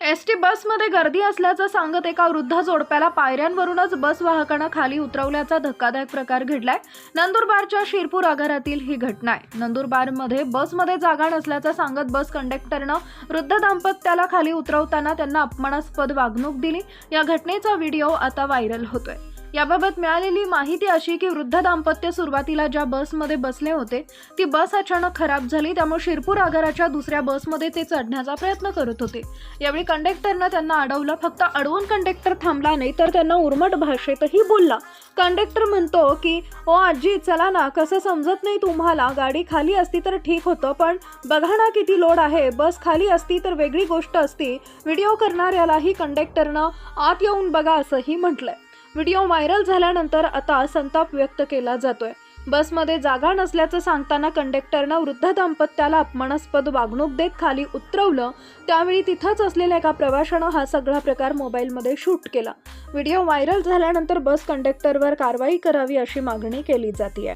S T बसमध्ये गर्दी असल्याचं सांगत एका वृद्ध जोडप्याला पायऱ्यांवरूनच बस वाहकानं खाली उतरवल्याचा धक्कादायक प्रकार घडलाय. नंदुरबारच्या शिरपूर आगारातील ही घटना आहे नंदुरबारमध्ये बसमध्ये जागा नसल्याचं सांगत बस कंडक्टरनं वृद्ध दाम्पत्याला खाली उतरवताना त्यांना अपमानास्पद वागणूक दिली. या घटनेचा व्हिडिओ आता व्हायरल होतोय. याबाबत मिळालेली माहिती अशी की वृद्ध दाम्पत्य सुरुवातीला ज्या बसमध्ये बसले होते ती बस अचानक खराब झाली त्यामुळे शिरपूर आगाराच्या दुसऱ्या बसमध्ये ते चढण्याचा प्रयत्न करत होते. यावेळी कंडक्टरनं त्यांना अडवलं फक्त अडवून कंडक्टर थांबला नाही तर त्यांना उर्मट भाषेतही बोलला. कंडक्टर म्हणतो की ओ आजी चला ना कसं समजत नाही तुम्हाला गाडी खाली असती तर ठीक होतं पण बघा ना किती लोड आहे बस खाली असती तर वेगळी गोष्ट असती. व्हिडिओ करणाऱ्यालाही कंडक्टरनं आत येऊन बघा असंही म्हटलंय. व्हिडिओ व्हायरल झाल्यानंतर आता संताप व्यक्त केला जातोय. बसमध्ये जागा नसल्याचं सांगताना कंडक्टरनं वृद्ध दाम्पत्याला अपमानास्पद वागणूक देत खाली उतरवलं. त्यावेळी तिथंच असलेल्या एका प्रवाशानं हा सगळा प्रकार मोबाईलमध्ये शूट केला. व्हिडिओ व्हायरल झाल्यानंतर बस कंडक्टरवर कारवाई करावी अशी मागणी केली जाते